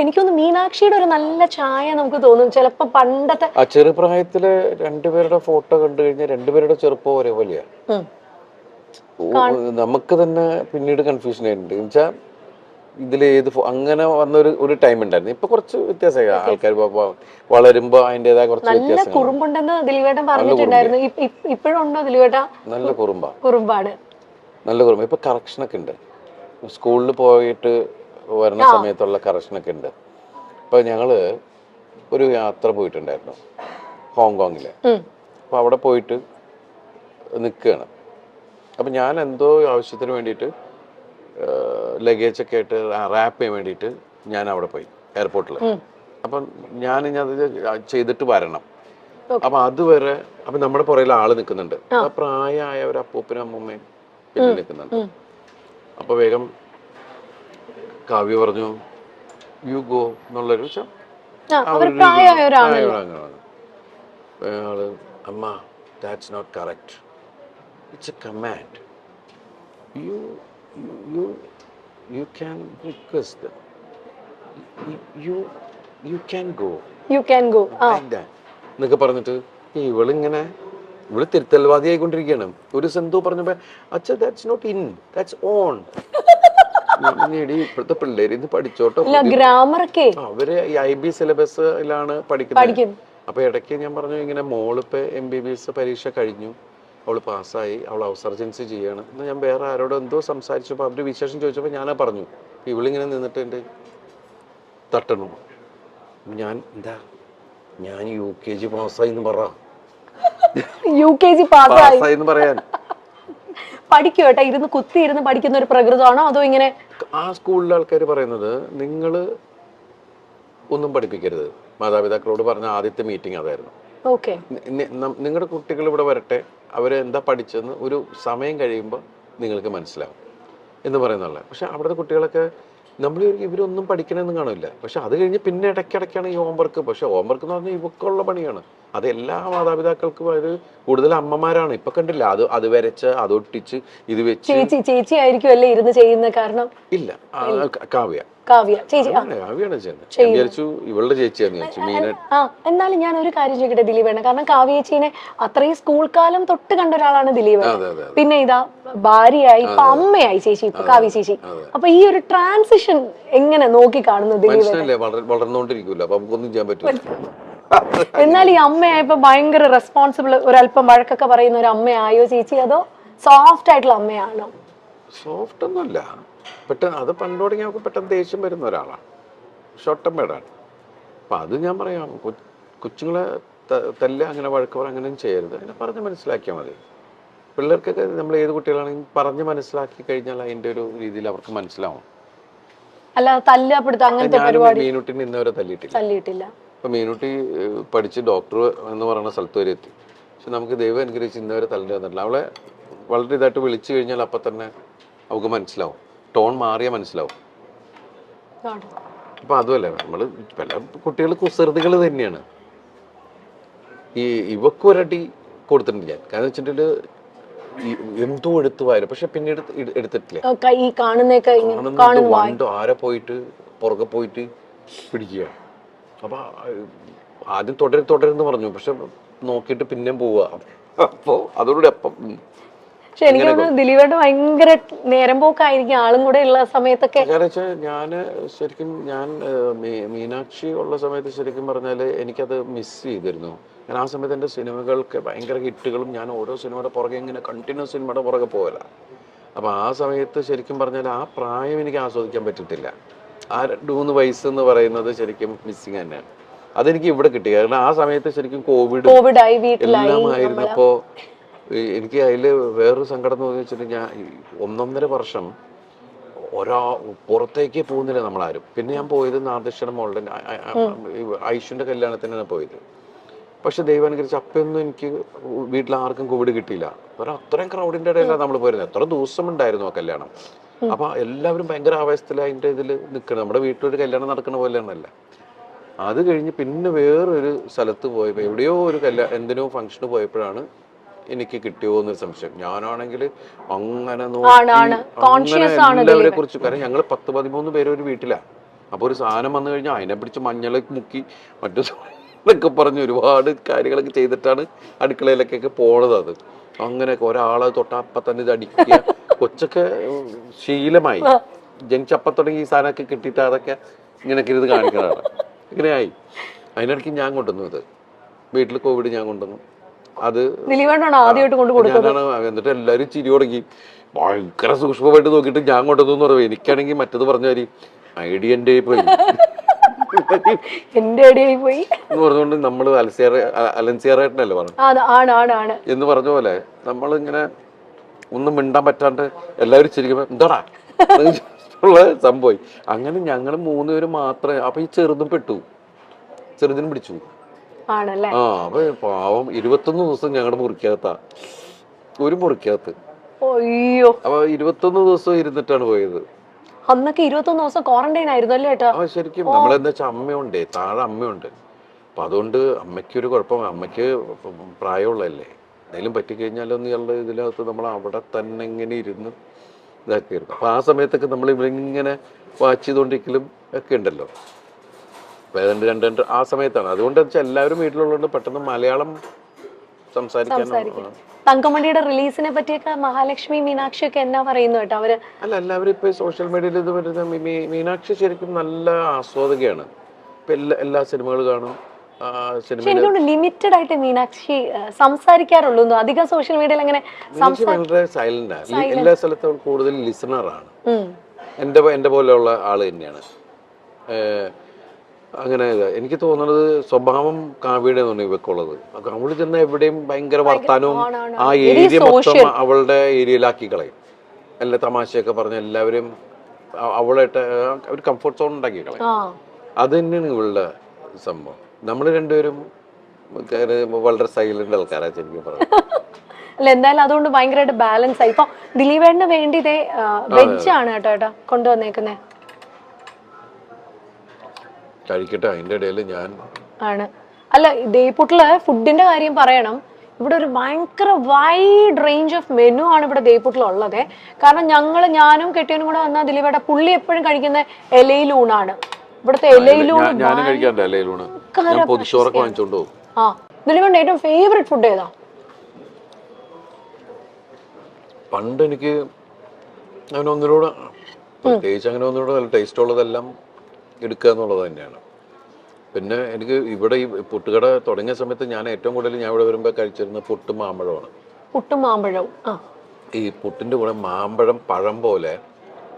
എനിക്കൊന്ന് മീനാക്ഷിയുടെ ഒരു നല്ല ചായ നമുക്ക് തോന്നും. ചിലപ്പോ പണ്ടത്തെ ആ ചെറുപ്രായത്തിൽ രണ്ടുപേരുടെ ഫോട്ടോ കണ്ടു കഴിഞ്ഞാൽ രണ്ടുപേരുടെ ചെറുപ്പം ഒരേപോലെയാ. ഉം. ഓ, നമുക്ക് തന്നെ പിന്നീട് കൺഫ്യൂഷൻ ആയിട്ടുണ്ട്. എന്നുവെച്ചാ ഇതിൽ ഏത് അങ്ങനെ വന്ന ഒരു ഒരു ടൈം ഉണ്ടായിരുന്നു. ഇപ്പൊ കുറച്ച് വ്യത്യാസമായി. ആൾക്കാർ വളരുമ്പോ അതിന്റേതായ കുറച്ച് നല്ല കുറുമ്പുണ്ടെന്ന് ദിലീപേട്ടൻ പറഞ്ഞിട്ടുണ്ടായിരുന്നു. ഇപ്പ- ഇപ്പ- ഉണ്ടോ ദിലീപേട്ട? നല്ല കുറുമ്പാ. കുറുമ്പാണ് നല്ല കുറുമ്പ. ഇപ്പൊ കറക്ഷനൊക്കെ ഉണ്ട്. സ്കൂളിൽ പോയിട്ട് വരുന്ന സമയത്തുള്ള കറക്ഷനൊക്കെ ഉണ്ട്. അപ്പോൾ ഞങ്ങൾ ഒരു യാത്ര പോയിട്ടുണ്ടായിരുന്നു ഹോങ്കോങ്ങിൽ. അപ്പോൾ അപ്പൊ അവിടെ പോയിട്ട് നിൽക്കുകയാണ് അപ്പൊ ഞാൻ എന്തോ ആവശ്യത്തിന് വേണ്ടിയിട്ട് ലഗേജ് ഒക്കെ ആയിട്ട് റാപ്പ് ചെയ്യാൻ വേണ്ടിയിട്ട് ഞാൻ അവിടെ പോയി എയർപോർട്ടിൽ അപ്പൊ ഞാൻ ഇനി അത് ചെയ്തിട്ട് വരണം. അപ്പൊ അതുവരെ അപ്പൊ നമ്മുടെ പുറയിൽ ആൾ നിൽക്കുന്നുണ്ട് പ്രായമായ ഒരു അപ്പൂപ്പനും അമ്മൂമ്മയും പിന്നെ നിൽക്കുന്നുണ്ട് അപ്പോൾ അപ്പൊ വേഗം കാവ്യ പറഞ്ഞു യു ഗോ എന്നുള്ളൊരു പ്രായമായവരാണ്. അയാൾ അമ്മ that's not correct it's a command you you you can request you you can go you can go എന്നൊക്കെ പറഞ്ഞിട്ട് ഇവളിങ്ങനെ ഇവൾ തിരുത്തൽവാദിയായിക്കൊണ്ടിരിക്കുകയാണ്. ഒരു സെന്തോ പറഞ്ഞപ്പോ അച്ഛ that's not in that's on ഇപ്പോഴത്തെ പിള്ളേര് ഇത് പഠിച്ചോട്ടോ ഗ്രാമറൊക്കെ അവർ ഐ ബി സിലബസിലാണ് പഠിക്കുന്നത് പഠിക്കുന്നു. അപ്പൊ ഇടയ്ക്ക് ഞാൻ പറഞ്ഞു ഇങ്ങനെ മോളിപ്പോ എം ബി ബി എസ് പരീക്ഷ കഴിഞ്ഞു. അവൾ പാസ്സായി. അവൾ ഔസർജൻസി ചെയ്യാണ്. എന്ന് ഞാൻ വേറെ ആരോടോ എന്തോ സംസാരിച്ചപ്പോൾ അവർ വിശേഷം ചോദിച്ചപ്പോൾ ഞാൻ പറഞ്ഞു ഇവളിങ്ങനെ നിന്നിട്ട് എന്റെ തട്ടണു ഞാൻ എന്താ? ഞാൻ യു കെ ജി പാസ്സായി എന്ന് പറ. യു കെ ജി പാസ്സായി. എന്ന് പറയാൻ. പഠിക്കും കേട്ടോ. ഇരുന്ന് കുത്തി ഇരുന്ന് പഠിക്കുന്ന ഒരു പ്രകൃതമാണോ? അതോ ഇങ്ങനെ ആ സ്കൂളിലെ ആൾക്കാർ പറയുന്നത് നിങ്ങൾ ഒന്നും പഠിപ്പിക്കരുത്. മാതാപിതാക്കളോട് പറഞ്ഞ ആദ്യത്തെ മീറ്റിംഗ് അതായിരുന്നു. ഓക്കെ. നിങ്ങളുടെ കുട്ടികൾ ഇവിടെ വരട്ടെ. അവർ എന്താ പഠിച്ചെന്ന് ഒരു സമയം കഴിയുമ്പോൾ നിങ്ങൾക്ക് മനസ്സിലാവും എന്ന് പറയുന്നുള്ള പക്ഷെ അവിടുത്തെ കുട്ടികളൊക്കെ നമ്മൾ ഇവരൊന്നും പഠിക്കണമെന്ന് കാണില്ല പക്ഷെ അത് കഴിഞ്ഞ് പിന്നെ ഇടയ്ക്കിടയ്ക്കാണ് ഈ ഹോംവർക്ക് പക്ഷെ ഹോംവർക്ക് എന്ന് പറഞ്ഞാൽ ഇവക്കുള്ള പണിയാണ്. അത് എല്ലാ മാതാപിതാക്കൾക്കും അത് കൂടുതൽ അമ്മമാരാണ്. ഇപ്പൊ കണ്ടില്ല അത് അത് വരച്ച് അത് ഒട്ടിച്ച് ഇത് വെച്ച്. ചേച്ചി ചേച്ചി ആയിരിക്കും അല്ലേ ഇരുന്ന് ചെയ്യുന്ന കാരണം? ഇല്ല. കാവ്യ. കാവ്യ. ചേച്ചി ആ. ആണ്, കാവ്യാണ് ചെയ്യുന്നത്. ഞാൻ വിചാരിച്ചു ഇവളുടെ ചേച്ചിയാന്ന് വിചാരിച്ചു. മീന ആ എന്നാലും ഞാൻ ഒരു കാര്യം ചോദിക്കട്ടെ ദിലീപേണ കാരണം കാവ്യേച്ചീനെ അത്രയും സ്കൂൾ കാലം തൊട്ട് കണ്ട ഒരാളാണ് ദിലീപ് പിന്നെ ഇതാ ഭാര്യയായി ഇപ്പൊ അമ്മയായി ചേച്ചി ഇപ്പൊ കാവ്യ ചേച്ചി. അപ്പൊ ഈ ഒരു ട്രാൻസിഷൻ എങ്ങനെ നോക്കി കാണുന്നു ദിലീപ് വളർന്നുകൊണ്ടിരിക്കുമല്ലോ അപ്പൊ നമുക്കൊന്നും ചെയ്യാൻ പറ്റില്ല എന്നാൽ ഈ അമ്മയായപ്പോ ഭയങ്കര റെസ്പോൺസിബിൾ ഒരല്പം വഴക്കൊക്കെ പറയുന്ന ഒരു അമ്മയായോ ചേച്ചി? അതോ സോഫ്റ്റ് ആയിട്ടുള്ള അമ്മയാണോ? സോഫ്റ്റ് ഒന്നുമല്ല. പെട്ടെന്ന് അത് പണ്ട് ഞങ്ങൾക്ക് പെട്ടെന്ന് ദേഷ്യം വരുന്ന ഒരാളാണ്. ഷോർട്ട് അപ്പൊ അത് ഞാൻ പറയാം. കൊച്ചുങ്ങളെ തല്ല അങ്ങനെ വഴക്ക് പറ അങ്ങനെയും ചെയ്യരുത്. അങ്ങനെ പറഞ്ഞ് മനസ്സിലാക്കിയാൽ മതി. പിള്ളേർക്കൊക്കെ നമ്മൾ ഏത് കുട്ടികളാണെങ്കിലും പറഞ്ഞ് മനസ്സിലാക്കി കഴിഞ്ഞാൽ അതിന്റെ ഒരു രീതിയിൽ അവർക്ക് മനസ്സിലാവും. അല്ല തല്ലപ്പെടുത്ത അങ്ങനത്തെ പരിപാടി മീനുട്ടിന് ഇന്നവരെ തല്ലിയിട്ടില്ല. തല്ലിയിട്ടില്ല. ഇപ്പം മീനുട്ടി പഠിച്ച് ഡോക്ടർ എന്ന് പറയുന്ന സ്ഥലത്ത് വരെ എത്തി. പക്ഷെ നമുക്ക് ദൈവം അനുഗ്രഹിച്ച് ഇന്ന് വരെ വന്നിട്ടില്ല. അവളെ വളരെ ഇതായിട്ട് വിളിച്ചു കഴിഞ്ഞാൽ അപ്പം തന്നെ അവൾക്ക് മനസ്സിലാവും. ടോൺ മാറിയ മനസ്സിലാവും. അപ്പം അതുമല്ല നമ്മൾ പല കുട്ടികൾ കുസൃതികൾ തന്നെയാണ്. ഈ ഇവക്കൊരടി കൊടുത്തിട്ടുണ്ട് ഞാൻ. കാരണം വെച്ചിട്ടുണ്ടെങ്കിൽ എന്തോ എടുത്തു വാരും പക്ഷെ പിന്നീട് എടുത്തിട്ടില്ല. ഈ കാണുന്നേക്കെ ആരെ പോയിട്ട് പുറകെ പോയിട്ട് പിടിക്കുക. അപ്പൊ ആ, ആദ്യം തുടരും തുടരുന്ന് പറഞ്ഞു. പക്ഷെ നോക്കിയിട്ട് പിന്നെയും പോവുക അപ്പോ അതോടെ അപ്പം. പക്ഷെ എനിക്ക് തോന്നുന്നു ദിലീപേട്ട ഭയങ്കര നേരം പോക്കായിരിക്കും. ആളും കൂടെ ഉള്ള സമയത്തൊക്കെ കാരണം വെച്ചാൽ ഞാൻ ശരിക്കും ഞാൻ മീനാക്ഷി ഉള്ള സമയത്ത് ശരിക്കും പറഞ്ഞാൽ എനിക്കത് മിസ് ചെയ്തിരുന്നു. ഞാൻ ആ സമയത്ത് എന്റെ സിനിമകൾക്ക് ഭയങ്കര ഹിറ്റുകളും ഞാൻ ഓരോ സിനിമയുടെ പുറകെ ഇങ്ങനെ കണ്ടിന്യൂസ് സിനിമയുടെ പുറകെ പോകല അപ്പോൾ ആ സമയത്ത് ശരിക്കും പറഞ്ഞാൽ ആ പ്രായം എനിക്ക് ആസ്വദിക്കാൻ പറ്റിയിട്ടില്ല ആ രണ്ട് മൂന്ന് വയസ്സ് എന്ന് പറയുന്നത് ശരിക്കും മിസ്സിങ് തന്നെയാണ്. അതെനിക്ക് ഇവിടെ കിട്ടി. കാരണം ആ സമയത്ത് ശരിക്കും കോവിഡ് എല്ലാം ആയിരുന്നപ്പോ എനിക്ക് അതിൽ വേറൊരു സങ്കടം എന്ന് വെച്ചിട്ട് ഞാൻ ഒന്നൊന്നര വർഷം ഒരാ പുറത്തേക്ക് പോകുന്നില്ല നമ്മളാരും. പിന്നെ ഞാൻ പോയത് നാദക്ഷണ മോളുടെ ഐഷുന്റെ കല്യാണത്തിനാണ് പോയത്. പക്ഷെ ദൈവം അനുകരിച്ച് അപ്പൊന്നും എനിക്ക് വീട്ടിൽ ആർക്കും കോവിഡ് കിട്ടിയില്ല. കാരണം അത്രയും ക്രൗഡിന്റെ ഇടയിലാണ് നമ്മൾ പോയിരുന്നത്. എത്ര ദിവസം ഉണ്ടായിരുന്നു ആ കല്യാണം. അപ്പൊ എല്ലാവരും ഭയങ്കര ആവേശത്തിൽ അതിന്റെ ഇതിൽ നിൽക്കണം നമ്മുടെ വീട്ടിലൊരു കല്യാണം നടക്കുന്ന പോലെയാണല്ല? അത് കഴിഞ്ഞ് പിന്നെ വേറൊരു സ്ഥലത്ത് പോയപ്പോ എവിടെയോ ഒരു കല്യാ എന്തിനോ ഫംഗ്ഷന് പോയപ്പോഴാണ് എനിക്ക് കിട്ടിയോ എന്നൊരു സംശയം. ഞാനാണെങ്കിൽ അങ്ങനെ. അങ്ങനെ എല്ലാവരെ കുറിച്ച് കാരണം ഞങ്ങൾ പത്ത് പതിമൂന്ന് പേര് ഒരു വീട്ടിലാണ് അപ്പോൾ ഒരു സാധനം വന്നു കഴിഞ്ഞാൽ അതിനെ പിടിച്ച് മഞ്ഞളെ മുക്കി മറ്റു എന്നൊക്കെ പറഞ്ഞ് ഒരുപാട് കാര്യങ്ങളൊക്കെ ചെയ്തിട്ടാണ് അടുക്കളയിലേക്കൊക്കെ പോണത് അത്. അങ്ങനെയൊക്കെ ഒരാളെ തൊട്ട് അപ്പം തന്നെ ഇത് അടിക്കുക. കൊച്ചൊക്കെ ശീലമായി. ജനിച്ചപ്പം തുടങ്ങി ഈ സാധനമൊക്കെ കിട്ടിയിട്ട് അതൊക്കെ ഇങ്ങനെ ഇരുന്ന് കാണിക്കുന്നതാണ് ഇങ്ങനെയായി. അതിനിടയ്ക്ക് ഞാൻ കൊണ്ടുവന്നു ഇത് വീട്ടിൽ കോവിഡ് ഞാൻ കൊണ്ടുവന്നു. അത് ഞാനാണ് എന്നിട്ട് എല്ലാവരും ചിരി തുടങ്ങി. ഭയങ്കര സൂക്ഷ്മമായിട്ട് നോക്കിയിട്ട് ഞാൻ കൊണ്ടുവന്നു പറയും എനിക്കാണെങ്കിൽ മറ്റത് പറഞ്ഞ കാര്യം ഐഡിയ എന്റെ പോയി. എന്റെ അടിയായി പോയി. എന്ന് പറഞ്ഞുകൊണ്ട് നമ്മൾ അലസിയാറ അലൻസിയാറായിട്ടല്ലേ പറഞ്ഞു എന്ന് പറഞ്ഞ പോലെ നമ്മളിങ്ങനെ ഒന്നും മിണ്ടാൻ പറ്റാണ്ട് എല്ലാവരും ചിരിക്കുമ്പോൾ എന്താടാ? ഉള്ള സംഭവം അങ്ങനെ ഞങ്ങൾ മൂന്നുപേരും മാത്രമേ അപ്പൊ ഈ ചെറുതും പെട്ടു. ചെറുതിനും പിടിച്ചു. ആ അപ്പൊ പാവം ഇരുപത്തൊന്ന് ദിവസം ഞങ്ങളുടെ മുറിക്കകത്താ. ഒരു മുറിക്കകത്ത്. അപ്പൊ ഇരുപത്തൊന്ന് ദിവസം ഇരുന്നിട്ടാണ് പോയത്. അന്നൊക്കെ ഇരുപത്തൊന്ന് ദിവസം ക്വാറന്റൈൻ ആയിരുന്നു അല്ലേ ഏട്ടാ? ആ ശരിക്കും. നമ്മളെന്താ വെച്ചാൽ അമ്മയുണ്ടേ താഴെ അമ്മയുണ്ട്. അപ്പൊ അതുകൊണ്ട് അമ്മയ്ക്ക് ഒരു കുഴപ്പം അമ്മയ്ക്ക് പ്രായമുള്ളതല്ലേ. എന്തെങ്കിലും പറ്റിക്കഴിഞ്ഞാലൊന്നും ഇയാളുടെ ഇതിനകത്ത് നമ്മൾ അവിടെ തന്നെ ഇങ്ങനെ ഇരുന്ന് ഇതാക്കിയിരുന്നു. അപ്പം ആ സമയത്തൊക്കെ നമ്മൾ ഇവരിങ്ങനെ വാച്ച് ചെയ്തുകൊണ്ടിരിക്കലും ഒക്കെ ഉണ്ടല്ലോ. അപ്പൊ ഏതാണ്ട് രണ്ട് രണ്ട് ആ സമയത്താണ്. അതുകൊണ്ട് വെച്ചാൽ എല്ലാവരും വീട്ടിലുള്ളതുകൊണ്ട് പെട്ടെന്ന് മലയാളം സംസാരിക്കാനോ സംസാരിക്കാൻ തങ്കമണിയുടെ റിലീസിനെ പറ്റിയൊക്കെ മഹാലക്ഷ്മി മീനാക്ഷി ഒക്കെ എന്നാ പറയുന്നു കേട്ടോ? അവർ അല്ല എല്ലാവരും ഇപ്പൊ സോഷ്യൽ മീഡിയയിൽ ഇത് വരുന്ന മീനാക്ഷി ശരിക്കും നല്ല ആസ്വാദകയാണ്. ഇപ്പൊ എല്ലാ എല്ലാ സിനിമകൾ കാണും. ലിമിറ്റഡ് ആയിട്ട് മീനാക്ഷി സംസാരിക്കാറുള്ളൂ. അധികം സോഷ്യൽ മീഡിയയിൽ അങ്ങനെ വളരെ സൈലന്റ് എല്ലാ സ്ഥലത്തും കൂടുതൽ ലിസണറാണ്. എന്റെ എന്റെ പോലെയുള്ള ആൾ തന്നെയാണ്. അങ്ങനെ എനിക്ക് തോന്നുന്നത് സ്വഭാവം കാവ്യയുടെ തോന്നുന്നു ഇവക്കുള്ളത്. അവൾ ചെന്ന എവിടെയും ഭയങ്കര വർത്താനവും ആ ഏരിയ മൊത്തം. അവളുടെ ഏരിയയിലാക്കി കളയും. എല്ലാ തമാശയൊക്കെ പറഞ്ഞ് എല്ലാവരും അവളായിട്ട് ഒരു കംഫർട്ട് സോൺ ഉണ്ടാക്കി കളയും. അത് തന്നെയാണ് ഇവളുടെ സംഭവം. നമ്മൾ രണ്ടുപേരും വളരെ സൈലന്റ് ആൾക്കാരാണ് ശരിക്കും പറഞ്ഞു. അല്ല എന്തായാലും അതുകൊണ്ട് ഭയങ്കരമായിട്ട് ബാലൻസ് ആയി. ഇപ്പൊ ദിലീപേടിന് വേണ്ടി ഇതേ വെജ് ആണ് കേട്ടോ ഏട്ടാ കൊണ്ടുവന്നേക്കുന്നേ. കഴിക്കട്ടെ അതിന്റെ ഇടയിൽ ഞാൻ ആണ്. അല്ല ദേപ്പുട്ടിൽ ഫുഡിന്റെ കാര്യം പറയണം. ഇവിടെ ഒരു ഭയങ്കര വൈഡ് റേഞ്ച് ഓഫ് മെനു ആണ് ഇവിടെ ദേപ്പുട്ടിൽ ഉള്ളത്. കാരണം ഞങ്ങൾ ഞാനും കെട്ടിയനും കൂടെ വന്ന ദിലീപേട്ട പുള്ളി എപ്പോഴും കഴിക്കുന്ന ഇലയിലൂണാണ്. ഇവിടുത്തെ ഇലയിലൂണ് ഞാനും കഴിക്കാറുണ്ട് അല്ലേലൂണ് ഞാൻ പൊതിച്ചോറൊക്കെ വാങ്ങിച്ചോണ്ട് പോകും. ആ ദിലീപേട്ട ഏറ്റവും ഫേവറേറ്റ് ഫുഡ് ഏതാ? പണ്ട് എനിക്ക് അങ്ങനെ ഒന്നിനോട് പ്രത്യേകിച്ച് അങ്ങനെ ഒന്നിലൂടെ നല്ല ടേസ്റ്റ് ഉള്ളതെല്ലാം എടുക്കുക എന്നുള്ളത് തന്നെയാണ്. പിന്നെ എനിക്ക് ഇവിടെ ഈ പുട്ടുകട തുടങ്ങിയ സമയത്ത് ഞാൻ ഏറ്റവും കൂടുതൽ ഞാൻ ഇവിടെ വരുമ്പോൾ കഴിച്ചിരുന്ന പുട്ടും മാമ്പഴമാണ്. പുട്ടും മാമ്പഴവും ആ. ഈ പുട്ടിന്റെ കൂടെ മാമ്പഴം പഴം പോലെ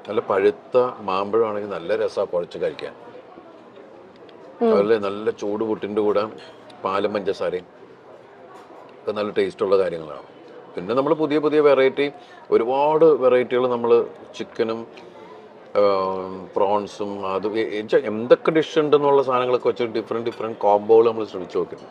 നല്ല പഴുത്ത മാമ്പഴമാണെങ്കിൽ നല്ല രസമാണ് കുഴച്ച് കഴിക്കാൻ. അതുപോലെ നല്ല ചൂട് പുട്ടിന്റെ കൂടെ പാലും പഞ്ചസാരയും ഒക്കെ നല്ല ടേസ്റ്റുള്ള കാര്യങ്ങളാണ്. പിന്നെ നമ്മൾ പുതിയ പുതിയ വെറൈറ്റി ഒരുപാട് വെറൈറ്റികൾ നമ്മൾ ചിക്കനും പ്രോൺസും അത് എന്തൊക്കെ ഡിഷ് ഉണ്ടെന്നുള്ള സാധനങ്ങളൊക്കെ വെച്ച് ഡിഫറെന്റ് ഡിഫറെന്റ് കോംബോകൾ നമ്മൾ ശ്രമിച്ചു നോക്കുന്നു.